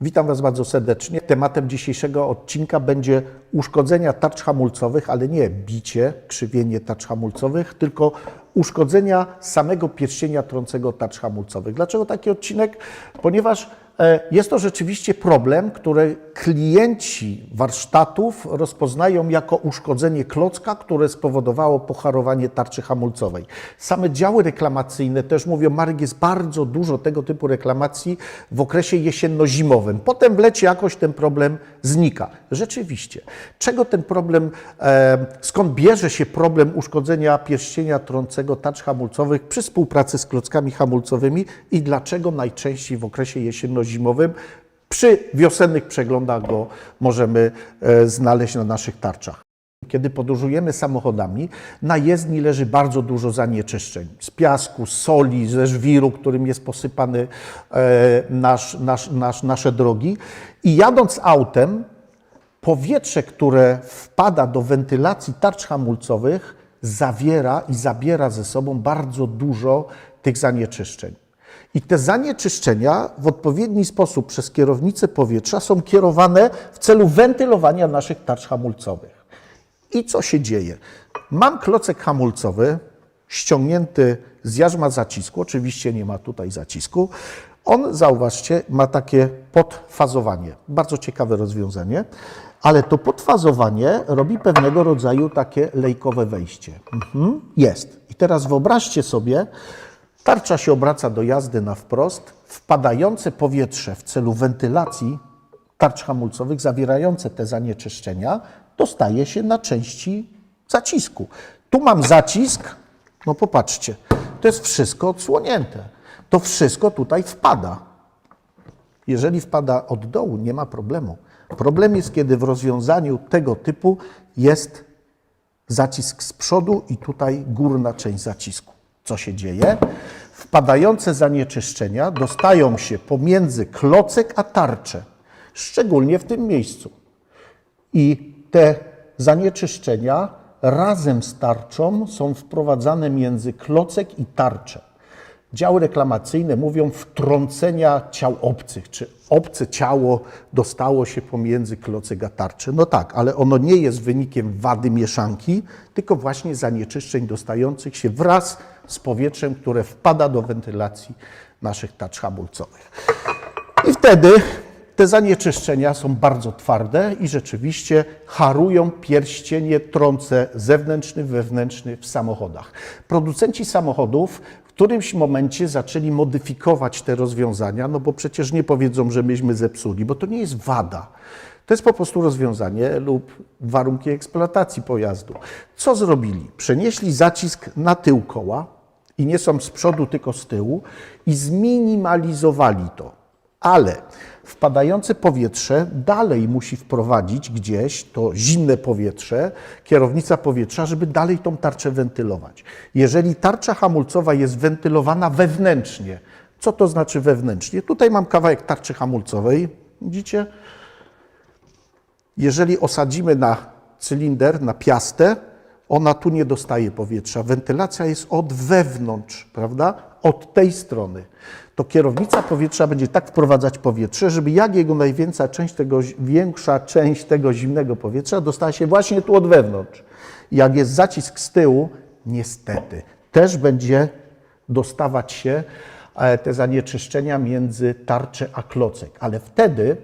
Witam Was bardzo serdecznie. Tematem dzisiejszego odcinka będzie uszkodzenia tarcz hamulcowych, ale nie bicie, krzywienie tarcz hamulcowych, tylko uszkodzenia samego pierścienia trącego tarcz hamulcowych. Dlaczego taki odcinek? Ponieważ jest to rzeczywiście problem, który klienci warsztatów rozpoznają jako uszkodzenie klocka, które spowodowało pocharowanie tarczy hamulcowej. Same działy reklamacyjne też mówią, Marek, jest bardzo dużo tego typu reklamacji w okresie jesienno-zimowym. Potem w lecie jakoś ten problem znika. Rzeczywiście. Czego ten problem, e, skąd bierze się problem uszkodzenia pierścienia trącego tarcz hamulcowych przy współpracy z klockami hamulcowymi i dlaczego najczęściej w okresie jesienno-zimowym przy wiosennych przeglądach go możemy e, znaleźć na naszych tarczach. Kiedy podróżujemy samochodami, na jezdni leży bardzo dużo zanieczyszczeń z piasku, z soli, ze żwiru, którym jest posypany e, nasz, nasz, nasz, nasze drogi. I jadąc autem, powietrze, które wpada do wentylacji tarcz hamulcowych, zawiera i zabiera ze sobą bardzo dużo tych zanieczyszczeń. I te zanieczyszczenia w odpowiedni sposób przez kierownicę powietrza są kierowane w celu wentylowania naszych tarcz hamulcowych. I co się dzieje? Mam klocek hamulcowy ściągnięty z jarzma zacisku, oczywiście nie ma tutaj zacisku. On, zauważcie, ma takie podfazowanie. Bardzo ciekawe rozwiązanie, ale to podfazowanie robi pewnego rodzaju takie lejkowe wejście. Mhm, jest. I teraz wyobraźcie sobie, tarcza się obraca do jazdy na wprost, wpadające powietrze w celu wentylacji tarcz hamulcowych zawierające te zanieczyszczenia dostaje się na części zacisku. Tu mam zacisk, no popatrzcie, to jest wszystko odsłonięte. To wszystko tutaj wpada. Jeżeli wpada od dołu, nie ma problemu. Problem jest, kiedy w rozwiązaniu tego typu jest zacisk z przodu i tutaj górna część zacisku. Co się dzieje? Wpadające zanieczyszczenia dostają się pomiędzy klocek a tarczę, szczególnie w tym miejscu. I te zanieczyszczenia razem z tarczą są wprowadzane między klocek i tarczę. Działy reklamacyjne mówią wtrącenia ciał obcych, czy obce ciało dostało się pomiędzy klocek a tarczę. No tak, ale ono nie jest wynikiem wady mieszanki, tylko właśnie zanieczyszczeń dostających się wraz z powietrzem, które wpada do wentylacji naszych tarcz hamulcowych. I wtedy te zanieczyszczenia są bardzo twarde i rzeczywiście harują pierścienie trące zewnętrzny, wewnętrzny w samochodach. Producenci samochodów w którymś momencie zaczęli modyfikować te rozwiązania, no bo przecież nie powiedzą, że myśmy zepsuli, bo to nie jest wada. To jest po prostu rozwiązanie lub warunki eksploatacji pojazdu. Co zrobili? Przenieśli zacisk na tył koła i nie są z przodu, tylko z tyłu i zminimalizowali to. Ale wpadające powietrze dalej musi wprowadzić gdzieś to zimne powietrze, kierownica powietrza, żeby dalej tą tarczę wentylować. Jeżeli tarcza hamulcowa jest wentylowana wewnętrznie, co to znaczy wewnętrznie? Tutaj mam kawałek tarczy hamulcowej, widzicie? Jeżeli osadzimy na cylinder, na piastę, ona tu nie dostaje powietrza. Wentylacja jest od wewnątrz, prawda? Od tej strony. To kierownica powietrza będzie tak wprowadzać powietrze, żeby jak jego największa część tego, większa część tego zimnego powietrza dostała się właśnie tu od wewnątrz. Jak jest zacisk z tyłu, niestety, też będzie dostawać się e, te zanieczyszczenia między tarczę a klocek. Ale wtedy,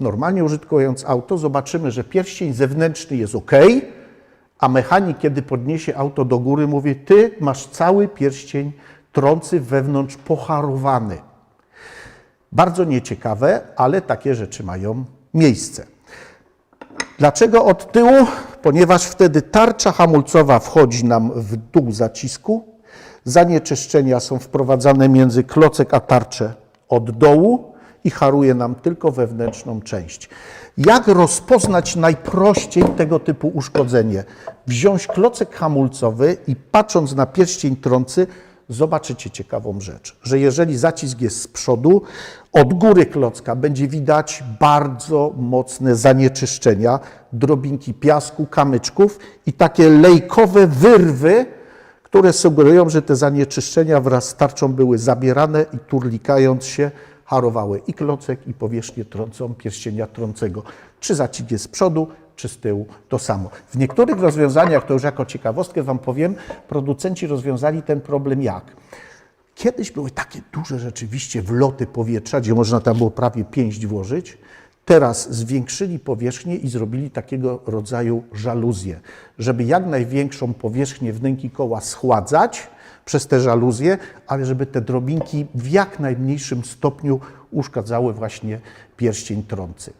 normalnie użytkując auto, zobaczymy, że pierścień zewnętrzny jest ok, a mechanik, kiedy podniesie auto do góry, mówi: Ty masz cały pierścień trący wewnątrz pocharowany. Bardzo nieciekawe, ale takie rzeczy mają miejsce. Dlaczego od tyłu? Ponieważ wtedy tarcza hamulcowa wchodzi nam w dół zacisku, zanieczyszczenia są wprowadzane między klocek a tarczę od dołu i haruje nam tylko wewnętrzną część. Jak rozpoznać najprościej tego typu uszkodzenie? Wziąć klocek hamulcowy i patrząc na pierścień trący, zobaczycie ciekawą rzecz, że jeżeli zacisk jest z przodu, od góry klocka będzie widać bardzo mocne zanieczyszczenia, drobinki piasku, kamyczków i takie lejkowe wyrwy, które sugerują, że te zanieczyszczenia wraz z tarczą były zabierane i turlikając się harowały i klocek, i powierzchnię trącą pierścienia trącego. Czy zacik jest z przodu, czy z tyłu, to samo. W niektórych rozwiązaniach, to już jako ciekawostkę Wam powiem, producenci rozwiązali ten problem jak? Kiedyś były takie duże rzeczywiście wloty powietrza, gdzie można tam było prawie pięść włożyć. Teraz zwiększyli powierzchnię i zrobili takiego rodzaju żaluzję, żeby jak największą powierzchnię wnęki koła schładzać przez te żaluzje, ale żeby te drobinki w jak najmniejszym stopniu uszkadzały właśnie pierścień trący.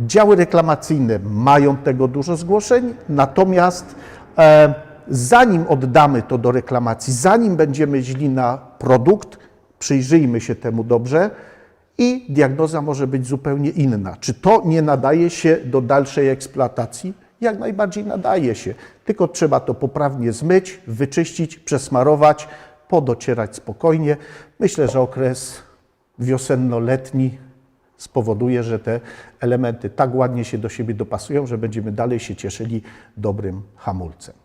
Działy reklamacyjne mają tego dużo zgłoszeń, natomiast e, zanim oddamy to do reklamacji, zanim będziemy źli na produkt, przyjrzyjmy się temu dobrze i diagnoza może być zupełnie inna. Czy to nie nadaje się do dalszej eksploatacji? Jak najbardziej nadaje się, tylko trzeba to poprawnie zmyć, wyczyścić, przesmarować, podocierać spokojnie. Myślę, że okres wiosenno-letni spowoduje, że te elementy tak ładnie się do siebie dopasują, że będziemy dalej się cieszyli dobrym hamulcem.